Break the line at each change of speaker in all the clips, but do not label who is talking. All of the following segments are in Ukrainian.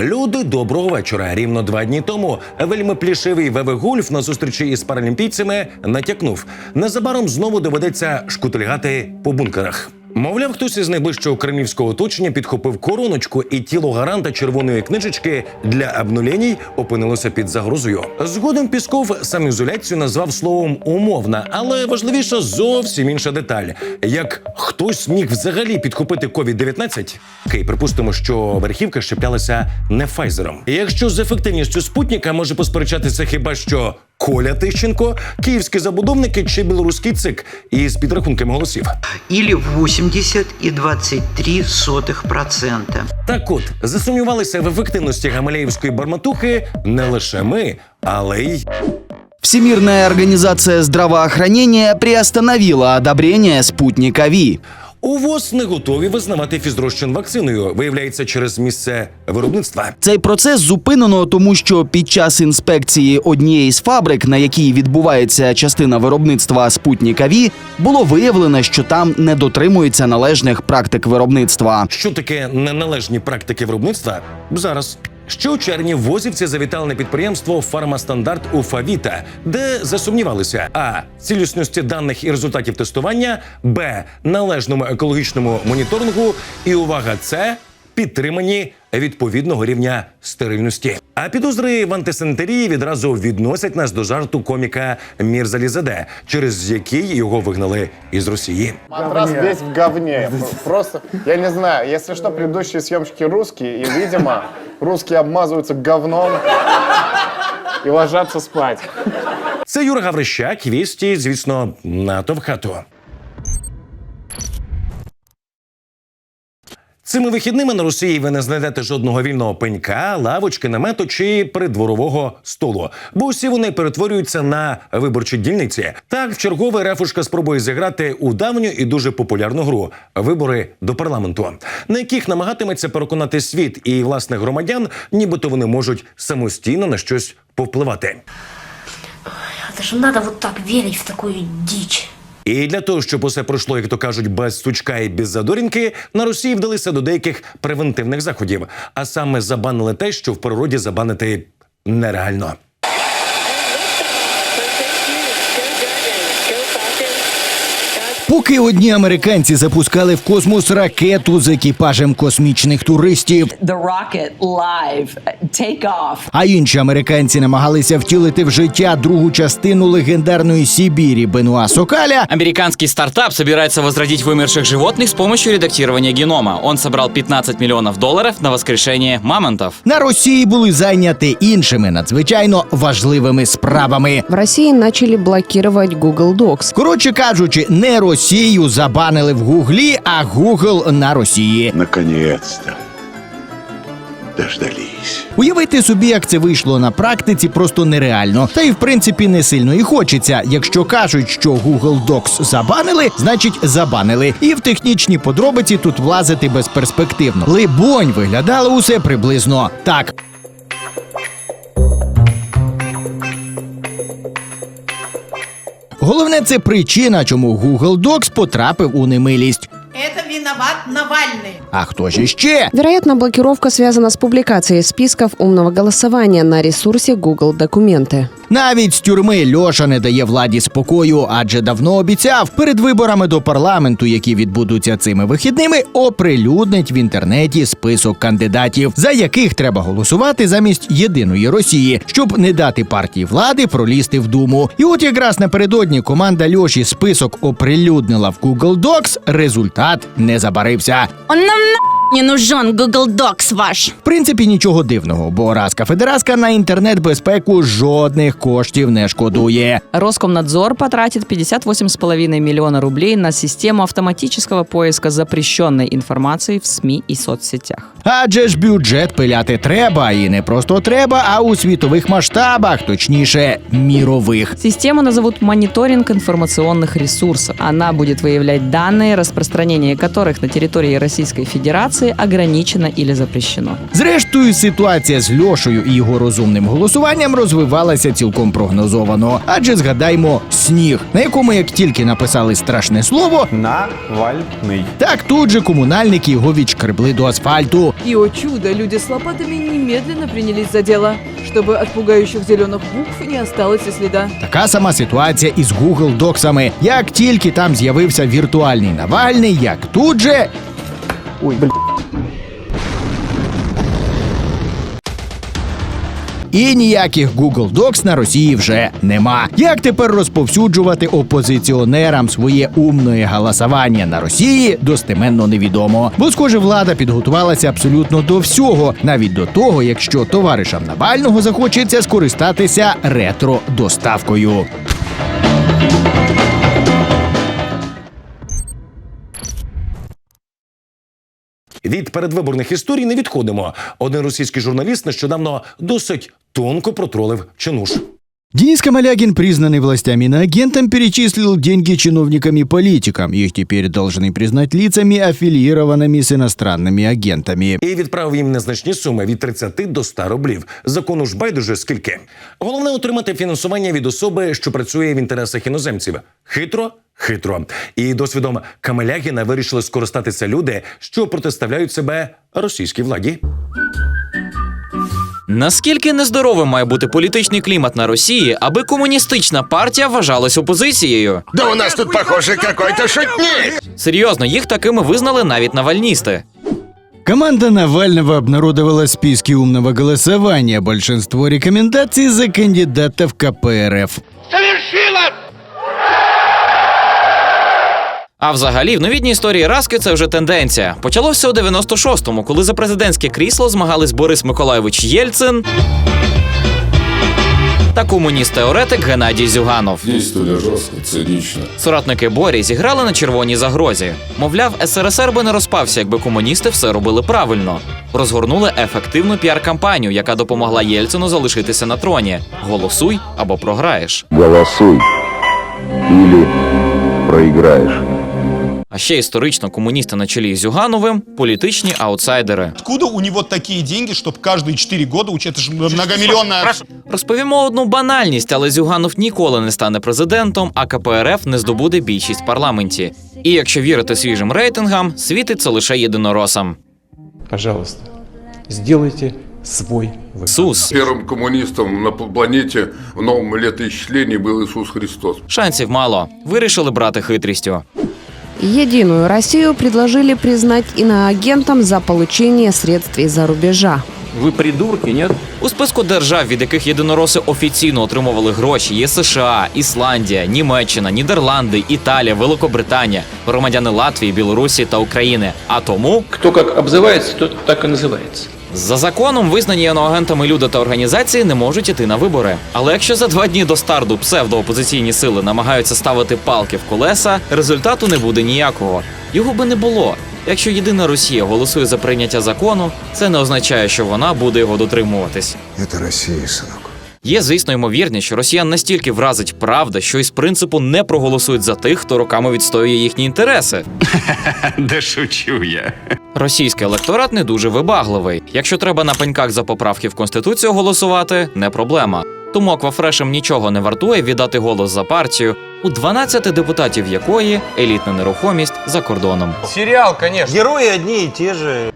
Люди, доброго вечора. Рівно два дні тому вельми плішивий Веве Гульф на зустрічі із паралімпійцями натякнув. Незабаром знову доведеться шкутильгати по бункерах. Мовляв, хтось із найближчого кремлівського оточення підхопив короночку, і тіло гаранта червоної книжечки для обнулєній опинилося під загрозою. Згодом Пісков самоізоляцію назвав словом умовна, але важливіша зовсім інша деталь: як хтось міг взагалі підхопити COVID-19? Окей, припустимо, що верхівка щеплялася не Файзером. Якщо з ефективністю спутника може посперечатися хіба що Коля Тищенко, київські забудовники чи білоруський цик із підрахунками голосів.
или 80,23%.
Так от засумнівалися в ефективності гамалеївської барматухи не лише ми, але й
Всемирная организация здравоохранения приостановила одобрение спутника Ви.
У ВОЗ не готові визнавати фізрозчин вакциною. Виявляється, через місце виробництва.
Цей процес зупинено, тому що під час інспекції однієї з фабрик, на якій відбувається частина виробництва спутника Ві, було виявлено, що там не дотримуються належних практик виробництва.
Що таке неналежні практики виробництва? Зараз. Ще у червні возівці завітали на підприємство Фармастандарт у Фавіта, де засумнівалися а. цілісності даних і результатів тестування, б. належному екологічному моніторингу, і увага, це підтримані відповідного рівня стерильності. А підозри в антисанітарії відразу відносять нас до жарту коміка Мірзалізаде, через який його вигнали із Росії.
Матрас весь в говне. Просто, я не знаю, если что, предыдущие съемщики русские, и, видимо, русские обмазываются говном и ложатся спать.
Це Юра Гаврищак, вісті, звісно, НАТО в хату. Цими вихідними на Росії ви не знайдете жодного вільного пенька, лавочки, намету чи придворового столу, бо усі вони перетворюються на виборчі дільниці. Так, в чергове рефушка спробує зіграти у давню і дуже популярну гру вибори до парламенту, на яких намагатиметься переконати світ і власних громадян, нібито вони можуть самостійно на щось повпливати.
Это же надо вот так верить в такую дичь.
І для того, щоб усе пройшло, як то кажуть, без сучка і без задорінки, на Росії вдалися до деяких превентивних заходів, а саме забанили те, що в природі забанити нереально.
Поки одні американці запускали в космос ракету з екіпажем космічних туристів,
the rocket live. Take off.
а інші американці намагалися втілити в життя другу частину легендарної Сибірі Бенуа Сокаля.
Американский стартап собирается возродить вымерших животных с помощью редактирования генома. Он собрал 15 миллионов долларов на воскрешение мамонтов.
На Росії були зайняті іншими надзвичайно важливими справами.
В России начали блокировать Google Docs.
Коротше кажучи, не Росію забанили в Гуглі, а Гугл на Росії.
Наконец-то. Дождались.
Уявити собі, як це вийшло на практиці, просто нереально. Та й в принципі не сильно і хочеться. Якщо кажуть, що Google Docs забанили, значить забанили. І в технічні подробиці тут влазити безперспективно. Либонь виглядало усе приблизно так. Головне, це причина, чому Google Docs потрапив у немилість.
Это виноват Навальный.
А хто ж іще?
Вероятно, блокировка связана с публикацией списков умного голосования на ресурсе Google Документы.
Навіть з тюрми Льоша не дає владі спокою, адже давно обіцяв перед виборами до парламенту, які відбудуться цими вихідними, оприлюднить в інтернеті список кандидатів, за яких треба голосувати замість єдиної Росії, щоб не дати партії влади пролізти в думу. І от якраз напередодні команда Льоші список оприлюднила в Google Docs, результат не забарився.
Он нам не нужен Google Docs ваш.
В принципі, нічого дивного, бо Раска Федераска на інтернет-безпеку жодних коштів не шкодує.
Роскомнадзор потратит 58,5 миллиона рублей на систему автоматического поиска запрещенной информации в СМИ и соцсетях.
Адже ж бюджет пиляти треба, і не просто треба, а у світових масштабах, точніше, мірових.
Систему назовут мониторинг информационных ресурсов. Она будет выявлять данные, распространение которых на территории Российской Федерации информации ограничено или запрещено.
Зрештою, ситуація з Льошею і його розумним голосуванням розвивалася цілком прогнозовано. Адже згадаймо сніг, на якому як тільки написали страшне слово,
Навальний.
так тут же комунальники його відшкребли до асфальту.
И, о чудо, люди с лопатами немедленно принялись за дело, чтобы от пугающих зеленых букв не осталось и следа.
Така сама ситуація із Google Доксами. Як тільки там з'явився віртуальний Навальний, як тут же.
Ой, блін.
І ніяких Google Docs на Росії вже нема. Як тепер розповсюджувати опозиціонерам своє умне голосування на Росії, достеменно невідомо. Бо, схоже, влада підготувалася абсолютно до всього, навіть до того, якщо товаришам Навального захочеться скористатися ретро-доставкою.
Від передвиборних історій не відходимо. Один російський журналіст нещодавно досить тонко протролив чинуш.
Денис Камалягин, признанный властями иноагентом, перечислил деньги чиновникам и политикам. Их теперь должны признать лицами, аффилированными с иностранными агентами.
і відправив їм незначні суми від 30 до 100 рублів. Закону ж байдуже скільки. Головне отримати фінансування від особи, що працює в інтересах іноземців. Хитро, хитро. І досвідом Камелягіна вирішили скористатися люди, що протиставляють себе російській владі.
Наскільки нездоровим має бути політичний клімат на Росії, аби комуністична партія вважалась опозицією?
Да у нас тут, похоже, какой-то шутник.
Серйозно, їх такими визнали навіть навальністи.
Команда Навального обнародовала списки умного голосования. Большинство рекомендаций за кандидатов КПРФ.
А взагалі, в новітній історії Раски це вже тенденція. Почалося у 96-му, коли за президентське крісло змагались Борис Миколайович Єльцин та комуніст-теоретик Геннадій Зюганов.
Действовали жестко, цинично.
Соратники Борі зіграли на червоній загрозі. Мовляв, СРСР би не розпався, якби комуністи все робили правильно. Розгорнули ефективну піар-кампанію, яка допомогла Єльцину залишитися на троні. Голосуй або програєш.
Голосуй. Или проиграешь
А ще історично комуністи на чолі з Зюгановим політичні аутсайдери.
Откуда у него такие деньги, чтобы каждые 4 года учить? Это же многомиллионная...
Розповімо одну банальність, але Зюганов ніколи не стане президентом, а КПРФ не здобуде більшість в парламенті. І якщо вірити свіжим рейтингам, світиться лише єдиноросам.
Пожалуйста, сделайте свой выбор.
Сус
Первым коммунистом на планете в новом летоисчислении был Иисус Христос.
шансів мало. Вирішили брати хитрістю.
Единую Россию предложили признать иноагентом за получение средств из-за рубежа.
Вы придурки, нет?
У списку держав, від яких єдинороси офіційно отримували гроші, є США, Ісландія, Німеччина, Нідерланди, Італія, Великобританія, громадяни Латвії, Білорусі та України. А тому
Кто как обзывается, тот так и называется.
За законом визнані іноагентами люди та організації не можуть іти на вибори. Але якщо за два дні до старту псевдоопозиційні сили намагаються ставити палки в колеса, результату не буде ніякого. Його би не було. Якщо єдина Росія голосує за прийняття закону, це не означає, що вона буде його дотримуватись.
Это Россия, сынок.
Є, звісно, ймовірність, що росіян настільки вразить правда, що із принципу не проголосують за тих, хто роками відстоює їхні інтереси.
Де шучу я?
Російський електорат не дуже вибагливий. Якщо треба на пеньках за поправки в конституцію голосувати, не проблема. Тому аквафрешем нічого не вартує віддати голос за партію, у 12 депутатів якої елітна нерухомість за кордоном.
Серіал, звісно. Герої одні і ті же.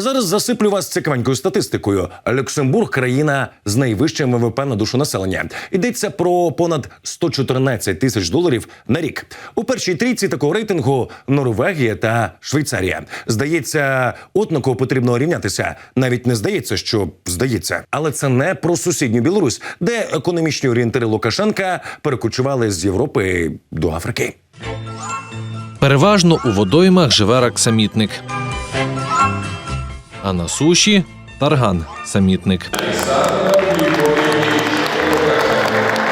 Зараз засиплю вас цікавенькою статистикою. Люксембург країна з найвищим ВВП на душу населення. Йдеться про понад 114 тисяч доларів на рік. У першій трійці такого рейтингу Норвегія та Швейцарія. Здається, от на кого потрібно рівнятися. Навіть не здається, що здається, але це не про сусідню Білорусь, де економічні орієнтири Лукашенка перекочували з Європи до Африки.
Переважно у водоймах живе рак-самітник. А на суші тарган самітник.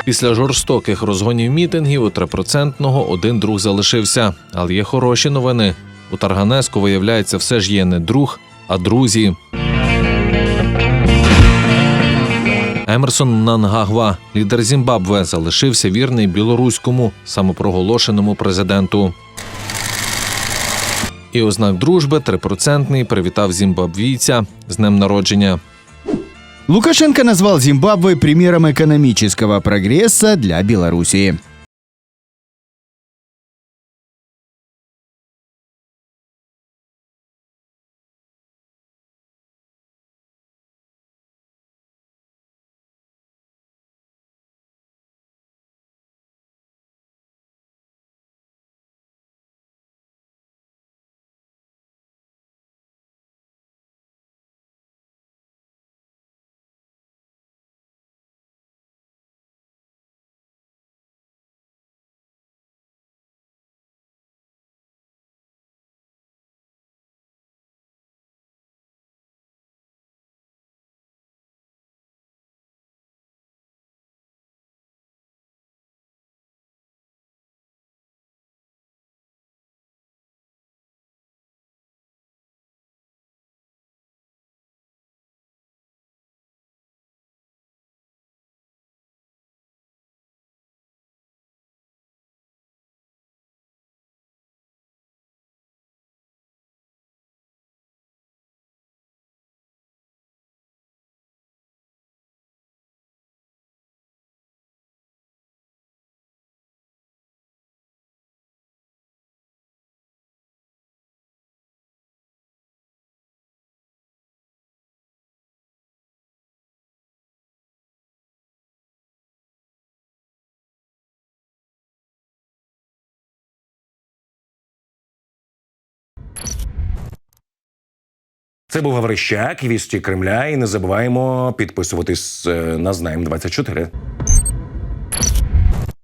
Після жорстоких розгонів мітингів у трипроцентного один друг залишився. Але є хороші новини. У Тарганеску, виявляється, все ж є не друг, а друзі. Емерсон Нангагва, лідер Зімбабве, залишився вірний білоруському самопроголошеному президенту. І ознак дружби трипроцентний привітав зімбабвійця з днем народження.
Лукашенко назвал Зимбабве примером экономического прогресса для Белоруссии.
Це був Гаврищак, вісті Кремля. І не забуваємо підписуватись е, на Знаєм 24